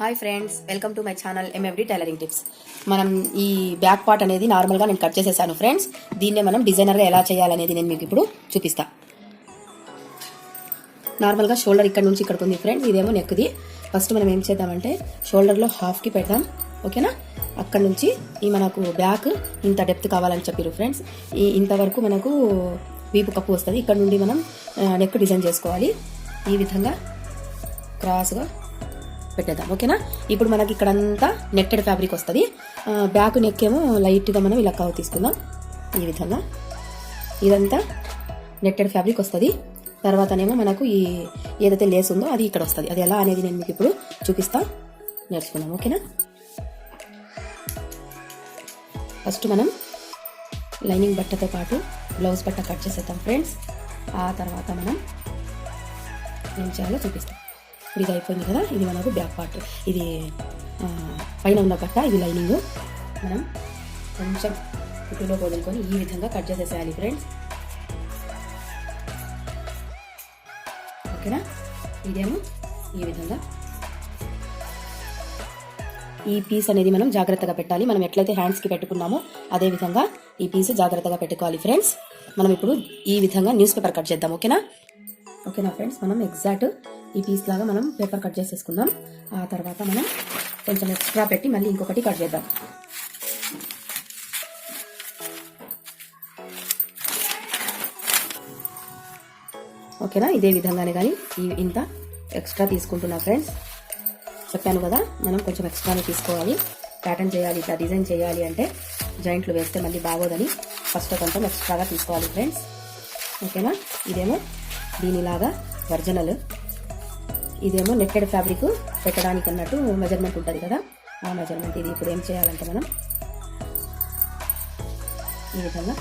Hi friends welcome to my channel MFD tailoring tips మనం ఈ back part అనేది నార్మల్గా నేను కట్ చేసేసాను ఫ్రెండ్స్ దీన్నే మనం డిజైనర్గా ఎలా చేయాలనేది నేను మీకు ఇప్పుడు చూపిస్తా. నార్మల్గా షోల్డర్ ఇక్కడ నుంచి ఇక్కడికి ఉంది ఫ్రెండ్స్ ఇదేమో నెక్ది ఫస్ట్ మనం ఏం చేద్దామంటే షోల్డర్లో హాఫ్కి పెడదాం ఓకేనా అక్కడ నుంచి ఈ మనకు బ్యాక్ ఇంత డెప్త్ కావాలని చెప్పారు ఫ్రెండ్స్ ఈ ఇంతవరకు మనకు వీపు కప్పు వస్తుంది. ఇక్కడ నుండి మనం నెక్ డిజైన్ చేసుకోవాలి. ఈ విధంగా క్రాస్గా పెట్టేద్దాం ఓకేనా? ఇప్పుడు మనకి ఇక్కడంతా నెట్టెడ్ ఫ్యాబ్రిక్ వస్తుంది. బ్యాక్ నెక్ ఏమో లైట్గా మనం ఇలా కవ్ తీసుకుందాం. ఈ విధంగా. ఇదంతా నెట్టెడ్ ఫ్యాబ్రిక్ వస్తుంది. తర్వాతనేమో మనకు ఈ ఏదైతే లేస్ ఉందో అది ఇక్కడ వస్తుంది. అది ఎలా అనేది నేను మీకు ఇప్పుడు చూపిస్తా. నేర్చుకుందాం ఓకేనా? ఫస్ట్ మనం లైనింగ్ బట్టతో పాటు బ్లౌజ్ బట్ట కట్ చేసేద్దాం ఫ్రెండ్స్. ఆ తర్వాత మనం ఏం చేయాలో చూపిస్తాం. ఇప్పుడు ఇది అయిపోయింది కదా ఇది మనకు బ్యాక్ పార్ట్ ఇది పైన ఉన్న కట్ట ఇది లైనింగ్ మనం కొంచెం కుట్టులో వదులుకొని ఈ విధంగా కట్ చేసేసేయాలి ఫ్రెండ్స్ ఓకేనా? ఇదేమో ఈ విధంగా. ఈ పీస్ అనేది మనం జాగ్రత్తగా పెట్టాలి. మనం ఎట్లయితే హ్యాండ్స్కి పెట్టుకున్నామో అదే విధంగా ఈ పీస్ జాగ్రత్తగా పెట్టుకోవాలి ఫ్రెండ్స్ మనం ఇప్పుడు ఈ విధంగా న్యూస్ పేపర్ కట్ చేద్దాం ఓకేనా? ఓకేనా ఫ్రెండ్స్ మనం ఎగ్జాక్ట్ ఈ పీస్ లాగా మనం పేపర్ కట్ చేసేసుకుందాం. ఆ తర్వాత మనం కొంచెం ఎక్స్ట్రా పెట్టి మళ్ళీ ఇంకొకటి కట్ చేద్దాం. ఓకేనా? ఇదే విధంగానే కానీ ఈ ఇంత ఎక్స్ట్రా తీసుకుంటున్నా ఫ్రెండ్స్ చెప్పాను కదా మనం కొంచెం ఎక్స్ట్రానే తీసుకోవాలి. ప్యాటర్న్ చేయాలి ఇట్లా డిజైన్ చేయాలి అంటే జాయింట్లు వేస్తే మళ్ళీ బాగోదని ఫస్ట్ కొంచెం ఎక్స్ట్రాగా తీసుకోవాలి ఫ్రెండ్స్ ఓకేనా? ఇదేమో దీనిలాగా ఒరిజినల్ ఇదేమో నెట్టెడ్ ఫ్యాబ్రిక్ పెట్టడానికి అన్నట్టు మెజర్మెంట్ ఉంటుంది కదా. ఆ మెజర్మెంట్ ఇది ఇప్పుడు ఏం చేయాలంటే మనం ఈ విధంగా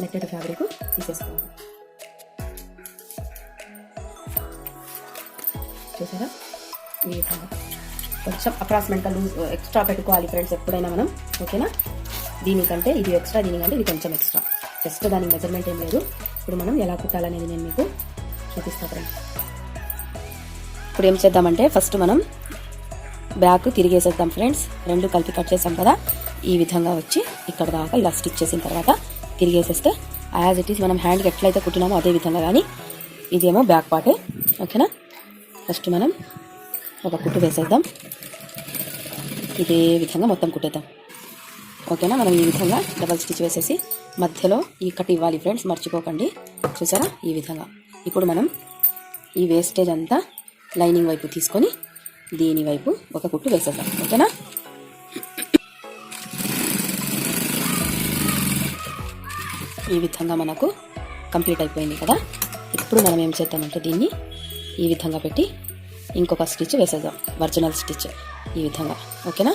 నెట్టెడ్ ఫ్యాబ్రిక్ తీసేసుకోవాలి. చూసారా? ఈ విధంగా కొంచెం అప్రాక్సిమేట్గా లూజ్ ఎక్స్ట్రా పెట్టుకోవాలి ఫ్రెండ్స్ ఎప్పుడైనా మనం ఓకేనా? దీనికంటే ఇది ఎక్స్ట్రా దీనికంటే ఇది కొంచెం ఎక్స్ట్రా జస్ట్ దానికి మెజర్మెంట్ ఏం లేదు. ఇప్పుడు మనం ఎలా కుట్టాలనేది నేను మీకు చూపిస్తా ఫ్రెండ్స్ ఇప్పుడు ఏం చేద్దామంటే ఫస్ట్ మనం బ్యాక్ తిరిగేసేద్దాం ఫ్రెండ్స్ రెండు కలిపి కట్ చేసాం కదా. ఈ విధంగా వచ్చి ఇక్కడ దాకా ఇలా స్టిచ్ చేసిన తర్వాత తిరిగేసేస్తే యాజ్ ఇట్ ఈస్ మనం హ్యాండ్కి ఎట్లయితే కుట్టినామో అదే విధంగా కానీ ఇదేమో బ్యాక్ పార్టే ఓకేనా ఫస్ట్ మనం ఒక కుట్టు వేసేద్దాం. ఇదే విధంగా మొత్తం కుట్టేద్దాం. ఓకేనా మనం ఈ విధంగా డబల్ స్టిచ్ వేసేసి మధ్యలో ఈ కట్ ఇవ్వాలి ఫ్రెండ్స్ మర్చిపోకండి. చూసారా? ఈ విధంగా. ఇప్పుడు మనం ఈ వేస్టేజ్ అంతా లైనింగ్ వైపు తీసుకొని దీని వైపు ఒక కుట్టు వేసేద్దాం. ఓకేనా? ఈ విధంగా మనకు కంప్లీట్ అయిపోయింది కదా? ఇప్పుడు మనం ఏం చేద్దామంటే దీన్ని ఈ విధంగా పెట్టి ఇంకొక స్టిచ్ వేసేద్దాం. ఒరిజినల్ స్టిచ్ ఈ విధంగా. ఓకేనా?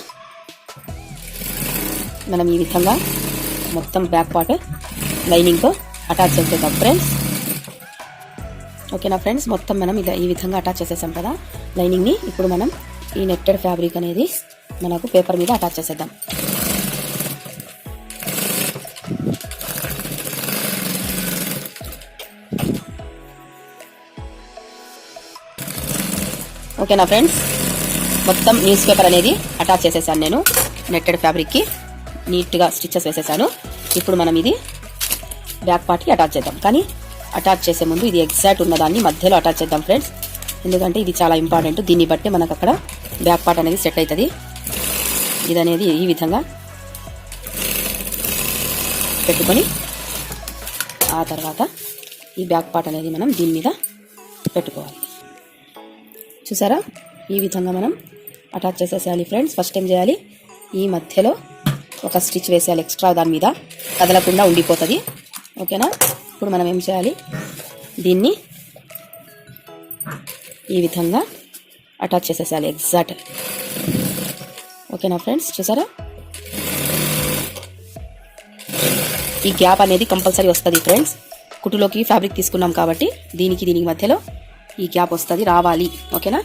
మనం ఈ విధంగా మొత్తం బ్యాక్ పార్ట్ లైనింగ్తో అటాచ్ చేసేద్దాం ఫ్రెండ్స్ ఓకేనా ఫ్రెండ్స్ మొత్తం మనం ఇలా ఈ విధంగా అటాచ్ చేసేసాం కదా. లైనింగ్ని ఇప్పుడు మనం ఈ నెట్టెడ్ ఫ్యాబ్రిక్ అనేది మనకు పేపర్ మీద అటాచ్ చేసేద్దాం. ఓకేనా ఫ్రెండ్స్ మొత్తం న్యూస్ పేపర్ అనేది అటాచ్ చేసేసాను నేను నెట్టెడ్ ఫ్యాబ్రిక్కి నీట్గా స్టిచ్చెస్ వేసేసాను. ఇప్పుడు మనం ఇది బ్యాక్ పార్ట్కి అటాచ్ చేద్దాం. కానీ అటాచ్ చేసే ముందు ఇది ఎగ్జాక్ట్ ఉన్నదాన్ని మధ్యలో అటాచ్ చేద్దాం ఫ్రెండ్స్. ఎందుకంటే ఇది చాలా ఇంపార్టెంట్. దీన్ని బట్టి మనకు అక్కడ బ్యాక్ పార్ట్ అనేది సెట్ అవుతుంది. ఇది అనేది ఈ విధంగా పెట్టుకొని ఆ తర్వాత ఈ బ్యాక్ పార్ట్ అనేది మనం దీని మీద పెట్టుకోవాలి. చూసారా? ఈ విధంగా మనం అటాచ్ చేసేసేయాలి ఫ్రెండ్స్. ఫస్ట్ ఏం చేయాలి? ఈ మధ్యలో ఒక స్టిచ్ వేసేయాలి ఎక్స్ట్రా దాని మీద. కదలకుండా ఉండిపోతుంది. ఓకేనా? ఇప్పుడు మనం ఏం చేయాలి? దీన్ని ఈ విధంగా అటాచ్ చేసేసేయాలి. ఎగ్జాక్ట్ ఓకేనా ఫ్రెండ్స్ చూసారా? ఈ గ్యాప్ అనేది కంపల్సరీ వస్తుంది ఫ్రెండ్స్ కుట్టులోకి ఫ్యాబ్రిక్ తీసుకున్నాం కాబట్టి దీనికి దీనికి మధ్యలో ఈ గ్యాప్ వస్తుంది రావాలి. ఓకేనా?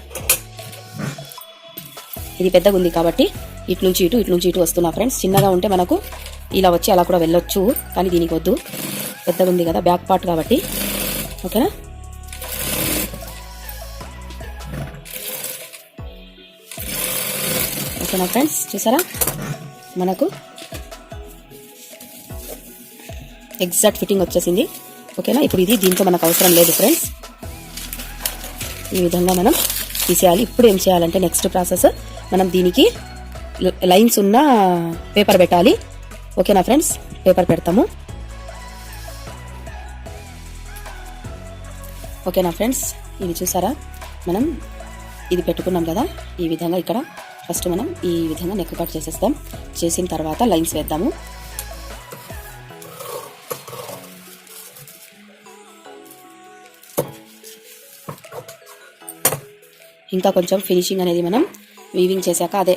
ఇది పెద్దగా ఉంది కాబట్టి ఇటు నుంచి ఇటు ఇటు నుంచి ఇటు వస్తున్నా ఫ్రెండ్స్ చిన్నగా ఉంటే మనకు ఇలా వచ్చి అలా కూడా వెళ్ళొచ్చు. కానీ దీనికి వద్దు. పెద్దగా ఉంది కదా బ్యాక్ పార్ట్ కాబట్టి. ఓకేనా ఓకేనా ఫ్రెండ్స్ చూసారా? మనకు ఎగ్జాక్ట్ ఫిట్టింగ్ వచ్చేసింది. ఓకేనా ఇప్పుడు ఇది దీంతో మనకు అవసరం లేదు ఫ్రెండ్స్ ఈ విధంగా మనం తీసేయాలి. ఇప్పుడు ఏం చేయాలంటే నెక్స్ట్ ప్రాసెస్ మనం దీనికి లైన్స్ ఉన్న పేపర్ పెట్టాలి. ఓకేనా ఫ్రెండ్స్? పేపర్ పెడతాము. ఓకేనా ఫ్రెండ్స్? ఇది చూసారా? మనం ఇది పెట్టుకున్నాం కదా? ఈ విధంగా ఇక్కడ ఫస్ట్ మనం ఈ విధంగా నెక్ కట్ చేసేస్తాం. చేసిన తర్వాత లైన్స్ వేద్దాము. ఇంకా కొంచెం ఫినిషింగ్ అనేది మనం వీవింగ్ చేశాక అదే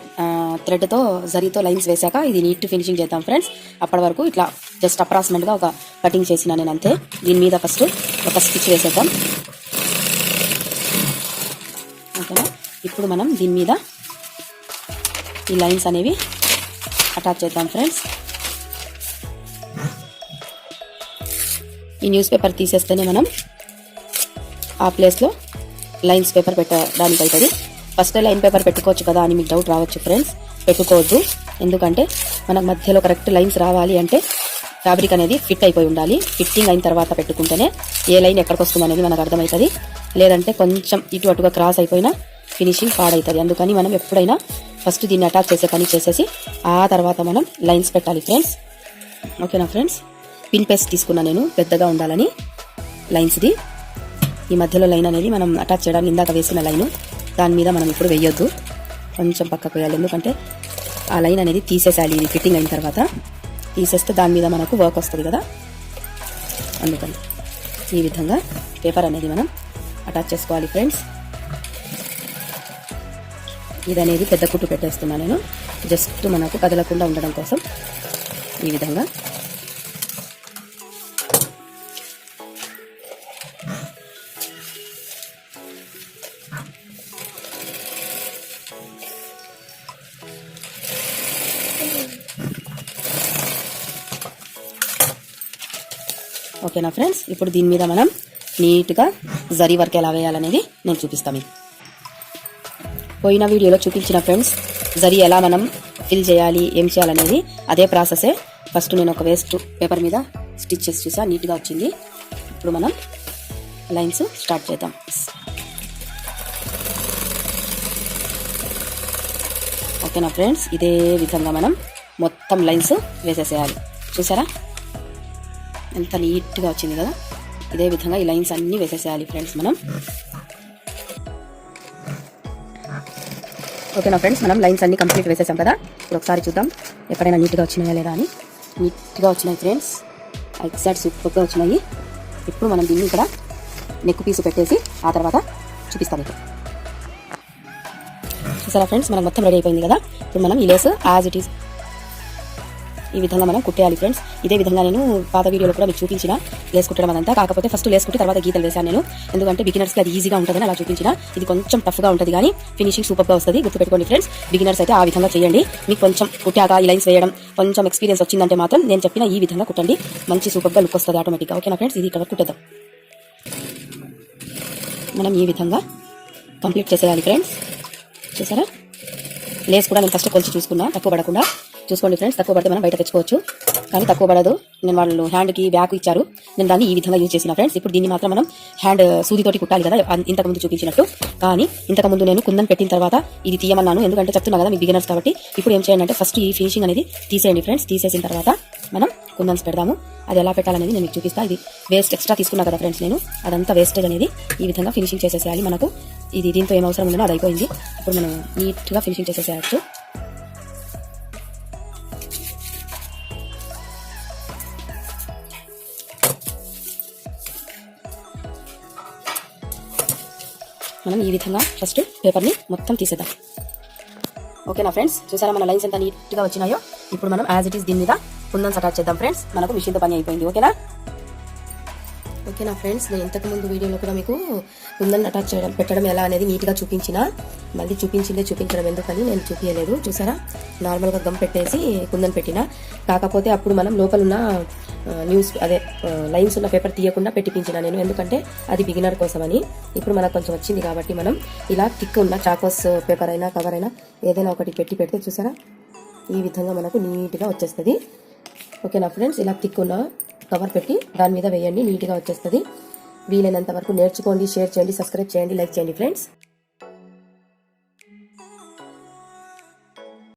థ్రెడ్తో జరీతో లైన్స్ వేశాక ఇది నీట్ ఫినిషింగ్ చేద్దాం ఫ్రెండ్స్. అప్పటి వరకు ఇట్లా జస్ట్ అప్రాక్సిమేట్గా ఒక కటింగ్ చేసిన నేను అంతే. దీని మీద ఫస్ట్ ఒక స్టిచ్ వేసేద్దాం. ఓకేనా? ఇప్పుడు మనం దీని మీద ఈ లైన్స్ అనేవి అటాచ్ చేద్దాం ఫ్రెండ్స్. ఈ న్యూస్ పేపర్ తీసేస్తేనే మనం ఆ ప్లేస్లో లైన్స్ పేపర్ పెట్టడానికి అవుతుంది ఫస్ట్ లైన్ పేపర్ పెట్టుకోవచ్చు కదా అని మీకు డౌట్ రావచ్చు ఫ్రెండ్స్. పెట్టుకోవద్దు. ఎందుకంటే మనకు మధ్యలో కరెక్ట్ లైన్స్ రావాలి అంటే ఫ్యాబ్రిక్ అనేది ఫిట్ అయిపోయి ఉండాలి. ఫిట్టింగ్ అయిన తర్వాత పెట్టుకుంటేనే ఏ లైన్ ఎక్కడికి వస్తుంది అనేది మనకు అర్థమవుతుంది. లేదంటే కొంచెం ఇటు అటుగా క్రాస్ అయిపోయినా ఫినిషింగ్ పాడవుతుంది అందుకని మనం ఎప్పుడైనా ఫస్ట్ దీన్ని అటాచ్ చేసే పని చేసేసి ఆ తర్వాత మనం లైన్స్ పెట్టాలి ఫ్రెండ్స్. ఓకేనా ఫ్రెండ్స్? పిన్ పేస్ట్ తీసుకున్నా నేను పెద్దగా ఉండాలని లైన్స్ది. ఈ మధ్యలో లైన్ అనేది మనం అటాచ్ చేయడానికి ఇందాక వేసిన లైన్. దాని మీద మనం ఇప్పుడు వేయొద్దు. కొంచెం పక్కకు వేయాలి. ఎందుకంటే ఆ లైన్ అనేది తీసేసాలి ఇది ఫిట్టింగ్ అయిన తర్వాత తీసేస్తే దాని మీద మనకు వర్క్ వస్తుంది కదా. అందుకని ఈ విధంగా పేపర్ అనేది మనం అటాచ్ చేసుకోవాలి ఫ్రెండ్స్. ఇది అనేది పెద్ద కుట్టు పెట్టేస్తున్నా నేను. జస్ట్ మనకు కదలకుండా ఉండడం కోసం ఈ విధంగా ఓకేనా ఫ్రెండ్స్? ఇప్పుడు దీని మీద మనం నీట్గా జరీ వర్క్ ఎలా వేయాలనేది నేను చూపిస్తాను. పోయిన వీడియోలో చూపించిన ఫ్రెండ్స్ జరీ ఎలా మనం ఫిల్ చేయాలి ఏం చేయాలనేది అదే ప్రాసెసే. ఫస్ట్ నేను ఒక వేస్ట్ పేపర్ మీద స్టిచ్ చేసి చూసా నీట్గా వచ్చింది. ఇప్పుడు మనం లైన్స్ స్టార్ట్ చేద్దాం. ఓకేనా ఫ్రెండ్స్? ఇదే విధంగా మనం మొత్తం లైన్స్ వేసేసేయాలి. చూసారా? ఎంత నీట్గా వచ్చింది కదా. ఇదే విధంగా ఈ లైన్స్ అన్నీ వేసేసేయాలి ఫ్రెండ్స్ మనం. ఓకేనా ఫ్రెండ్స్ మనం లైన్స్ అన్ని కంప్లీట్ వేసేసాం కదా. ఇప్పుడు ఒకసారి చూద్దాం ఎక్కడైనా నీట్గా వచ్చినాయా లేదా అని. నీట్గా వచ్చినాయి ఫ్రెండ్స్. ఎగ్జాక్ట్ సూపర్గా వచ్చినాయి. ఇప్పుడు మనం దీన్ని ఇక్కడ నెక్ పీసు పెట్టేసి ఆ తర్వాత చూపిస్తాం మీకు. చూసారా ఫ్రెండ్స్ మనకు మొత్తం రెడీ అయిపోయింది కదా. ఇప్పుడు మనం ఈ లేస్ యాజ్ ఇట్ ఈస్ ఈ విధంగా మనం కుట్టేయాలి ఫ్రెండ్స్ ఇదే విధంగా నేను పాత వీడియోలో కూడా మీకు చూపించిన లేస్ కుట్టడం అదంతా. కాకపోతే ఫస్ట్ లేస్ కుట్టి తర్వాత గీతలు వేసాను నేను. ఎందుకంటే బిగినర్స్కి అది ఈజీగా ఉంటుందని అలా చూపించిన. ఇది కొంచెం టఫ్గా ఉంటుంది కానీ ఫినిషింగ్ సూపర్గా వస్తుంది. గుర్తుపెట్టుకోండి ఫ్రెండ్స్ బిగినర్స్ అయితే ఆ విధంగా చేయండి. మీకు కొంచెం కుట్టాక ఈ లైన్స్ వేయడం కొంచెం ఎక్స్పీరియన్స్ వచ్చిందంటే మాత్రం నేను చెప్పిన ఈ విధంగా కుట్టండి. మంచి సూపర్గా లుక్ వస్తుంది ఆటోమేటిక్గా ఓకేనా ఫ్రెండ్స్ ఇది ఇక్కడ కుట్టేద్దాం. మనం ఈ విధంగా కంప్లీట్ చేసేయాలి ఫ్రెండ్స్ చూసారా? లేస్ కూడా నేను ఫస్ట్ కొలిచి చూసుకున్నా తక్కువ పడకుండా. చూసుకోండి ఫ్రెండ్స్ తక్కువ పడితే మనం బయట తెచ్చుకోవచ్చు. కానీ తక్కువ పడదు. నేను వాళ్ళు హ్యాండ్కి బ్యాక్ ఇచ్చారు. నేను దాన్ని ఈ విధంగా యూజ్ చేసిన ఫ్రెండ్స్ ఇప్పుడు దీన్ని మాత్రం మనం హ్యాండ్ uh, సూదితోటి కుట్టాలి కదా. ఇంతకుముందు చూపించినట్టు. కానీ ఇంతకుముందు నేను కుందన్ పెట్టిన తర్వాత ఇది తీయమన్నాను. ఎందుకంటే చెప్తున్నా కదా మీ బిగినర్స్ కాబట్టి. ఇప్పుడు ఏం చేయండి అంటే ఫస్ట్ ఈ ఫినిషింగ్ అనేది తీసేయండి ఫ్రెండ్స్ తీసేసిన తర్వాత మనం కుందన్స్ పెడదాము. అది ఎలా పెట్టాలనేది నేను మీకు చూపిస్తాను ఇది వేస్ట్ ఎక్స్ట్రా తీసుకున్నా కదా ఫ్రెండ్స్ నేను. అదంతా వేస్టేజ్ అనేది ఈ విధంగా ఫినిషింగ్ చేసేసేయాలి మనకు. ఇది దీంతో ఏం అవసరం ఉందో అది అయిపోయింది. ఇప్పుడు మనం నీట్గా ఫినిషింగ్ చేసేసేయచ్చు. మనం ఈ విధంగా ఫస్ట్ పేపర్ని మొత్తం తీసేద్దాం. ఓకేనా ఫ్రెండ్స్ చూసారా మన లైన్స్ ఎంత నీట్గా వచ్చినాయో? ఇప్పుడు మనం యాజ్ ఇట్ ఈస్ దీని మీద కుందన్స్ అటాచ్ చేద్దాం ఫ్రెండ్స్ మనకు మిషన్తో పని అయిపోయింది. ఓకేనా ఓకే నా ఫ్రెండ్స్ నేను ఇంతకుముందు వీడియోలో కూడా మీకు కుందన్ అటాచ్ చేయడం పెట్టడం ఎలా అనేది నీట్గా చూపించిన. మళ్ళీ చూపించిందే చూపించడం ఎందుకని నేను చూపించలేదు చూసారా? నార్మల్గా గమ్ పెట్టేసి కుందన్ పెట్టిన. కాకపోతే అప్పుడు మనం లోపల ఉన్న న్యూస్ అదే లైన్స్ ఉన్న పేపర్ తీయకుండా పెట్టిపించిన నేను. ఎందుకంటే అది బిగినర్ కోసమని. ఇప్పుడు మనకు కొంచెం వచ్చింది కాబట్టి మనం ఇలా టిక్ ఉన్న చాకోస్ పేపర్ అయినా కవర్ అయినా ఏదైనా ఒకటి పెట్టి పెడితే చూసారా? ఈ విధంగా మనకు నీట్గా వచ్చేస్తుంది. ఓకే నా ఫ్రెండ్స్ ఇలా థిక్ ఉన్న కవర్ పెట్టి దాని మీద వేయండి నీట్గా వచ్చేస్తుంది. వీలైనంత వరకు నేర్చుకోండి షేర్ చేయండి సబ్స్క్రైబ్ చేయండి లైక్ చేయండి ఫ్రెండ్స్.